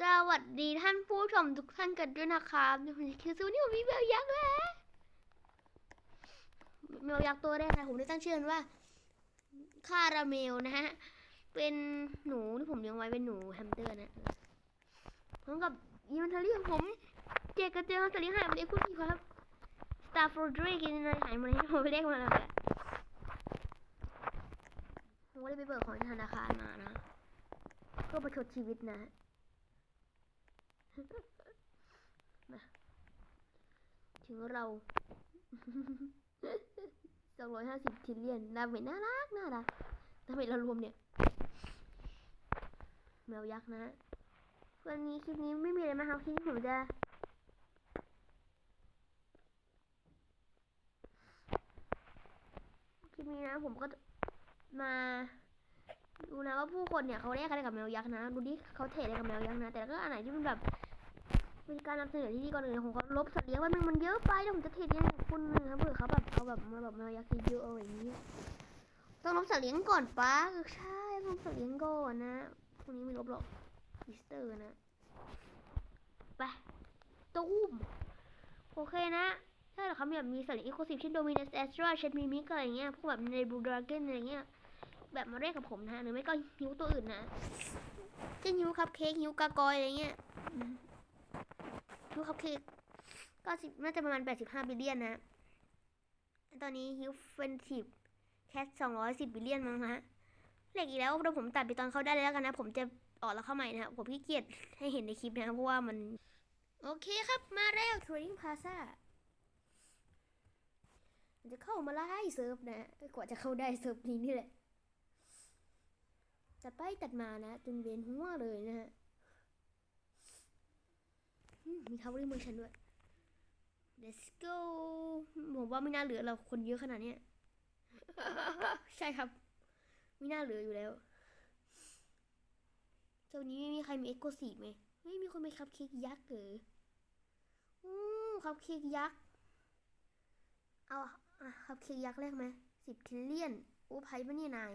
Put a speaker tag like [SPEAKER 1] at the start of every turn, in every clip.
[SPEAKER 1] สวัสดีท่านผู้ชมทุกท่านกันด้วยนะครับคือซูนี่ผมมีแมวยักษ์แล้วแมวยักษ์ตัวแรกนะผมได้ตั้งชื่อว่าคาราเมลนะฮะ เป็นหนูที่ผมเลี้ยงไว้เป็นหนูแฮมสเตอร์นะพร้อมกับอีมันเทอรี่ของผมเจกระเจียวสลิงหายไปเลยคุณพี่ครับสตาร์ฟอร์ดรีกินอะไรหายมดเลยผมไปเรียกมาแล้วแหละผมก็ได้ไปเบิกของธนาคารมานะเพื่อประชดชีวิตนะ มาถึงเราสองร้อยห้าสิบทิลเลียนดาเมจน่ารักน่ารักดาเมจเรารวมเนี่ย แมวยักษ์นะ วันนี้คลิปนี้ไม่มีอะไรมาครับคลิปนี้ผมจะคลิปนี้นะผมก็มาดูนะว่าผู้คนเนี่ยเขาแลกอะไรกับแมวยักษ์นะ ดูดิเขาเทรดอะไรกับแมวยักษ์นะ แต่ก็อันไหนที่มันแบบ เป็นการนำเสนอที่ดีก่อนอื่นผมก็ลบสัตว์เลี้ยงไว้มันมันเยอะไปแล้วผมจะเทรดยังไงกับคุณนะครับเผื่อเขาแบบเอาแบบมาแบบแมวยักษ์เยอะอะไรอย่างนี้ ต้องลบสัตว์เลี้ยงก่อนป้าเออใช่ต้องลบสัตว์เลี้ยงก่อนนะพวกนี้ไม่ลบหรอกอีสเตอร์นะไปตุ้มโอเคนะถ้าเขาแบบมีสัตว์เลี้ยงอีโคซิฟเช่นโดมินัสแอสตราเชนมีมิกอะไรเงี้ยพวกแบบในบูดราเกนอะไรเงี้ยแบบมาเรียกกับผมนะหรือไม่ก็ฮิวตัวอื่นนะเช่นฮิวคัพเค้กฮิวกากอยอะไรเงี้ย คัพเค้กก็สิบน่าจะประมาณแปดสิบห้าบิลเลียนนะตอนนี้ฮิวเฟนทีฟแค่สองร้อยสิบบิลเลียนมั้งฮะเหล็กอีกแล้วเดี๋ยวผมตัดไปตอนเขาได้เลยแล้วกันนะ ผมจะออกแล้วเข้าใหม่นะครับผมขี้เกียจให้เห็นในคลิปนะครับเพราะว่ามัน โอเคครับมาแล้วทร d ิ n g Plaza มันจะเข้ามาไล่เซิร์ฟนะกว่าจะเข้าได้เซิร์ฟนี้นี่แหละตัดไปตัดมานะจนเวียนหัวเลยนะฮะ มมีคาร์บอนเมือร์ชันด้วย let's go ผมว่าไม่น่าเหลือเราคนเยอะขนาดนี้ใช่ครับ ไม่น่าเหลืออยู่แล้วเจ้านี้ไม่มีใครมีเอ็กโกซีไหมไม่มีคนไปคัพเค้กยักษ์หรืออู้คัพเค้กยักษ์เอาคัพเค้กยักษ์แรกไหมสิบทิลเลียนโอ้ไพ่ปะเนี่ยนาย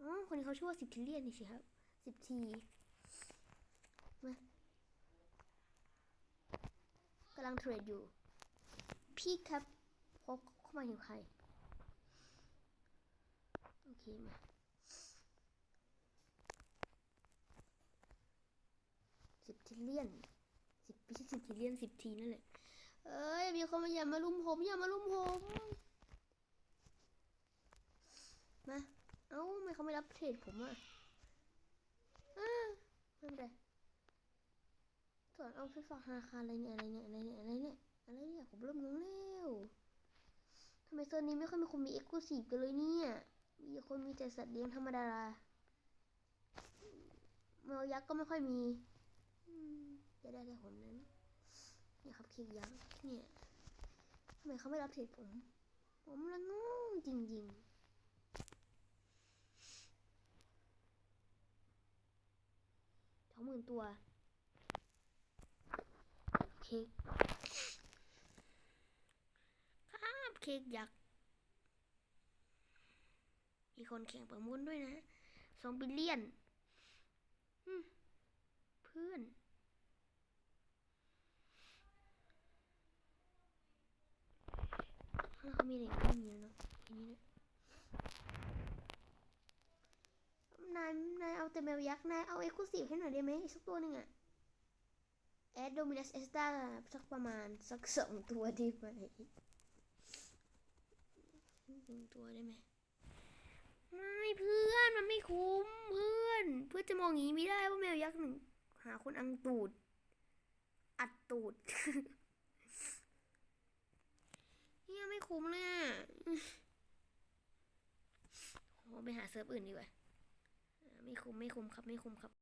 [SPEAKER 1] อ๋อคนนี้เขาชื่อว่าสิบทิลเลียนนี่สิครับสิบทีมากำ ลังเทรดอยู่ พี่ครับพกเข้ามาถึงใคร โอเคมาสิบทิเลียนสิบไม่ใช่สิบทิเลียนสิบทีนั่นแหละ เอ้ย มีคนมาอย่ามาลุมผม อย่ามาลุมผม มา เอ้าทำไมเขาไม่รับเทรดผมอะอ่าไม่เป็นไร ถอนเอาไปฝากธนาคารอะไรเนี่ยอะไรเนี่ยอะไรเนี่ยอะไรเนี่ยอะไรเนี่ยผมเริ่มงงแล้วทำไมโซนนี้ไม่ค่อยมีคนมีเอ็กซ์คลูซีฟกันเลยเนี่ย มีคนมีแต่สัตว์เลี้ยงธรรมดาแมวยักษ์ก็ไม่ค่อยมีอืมจะได้แต่ผมนั้นเนี่ยครับเค้กยักษ์เนี่ยทำไมเขาไม่รับเทรดผม ผมละงงจริงๆสองหมื่นตัว เค้กครับเค้กยักษ์มีคนแข่งประมูลด้วยนะสองบิลเลียนเพื่อนถ้าเขามีอะไรก็มีแล้เนาะทีนี้นะนายนายเอาแต่แมวยักษ์นายเอาเอ็กซ์คลูซีฟให้หน่อยได้ไหมอีกสักตัวหนึ่งอะ แอดโดมินัสเอสตาสักประมาณสักสองตัวดีไหมหนึ่งตัวได้ไหมไม่เพื่อนมันไม่คุ้มเพื่อน เพื่อนจะมองอย่างนี้ไม่ได้ว่าแมวยักษ์หนึ่งหาคนอังตูด อัดตูดเนี่ยไม่คุ้มเลยอะโอ้ไปหาเซิร์ฟอื่นดีกว่าไม่คุ้มไม่คุ้มครับไม่คุ้มครับ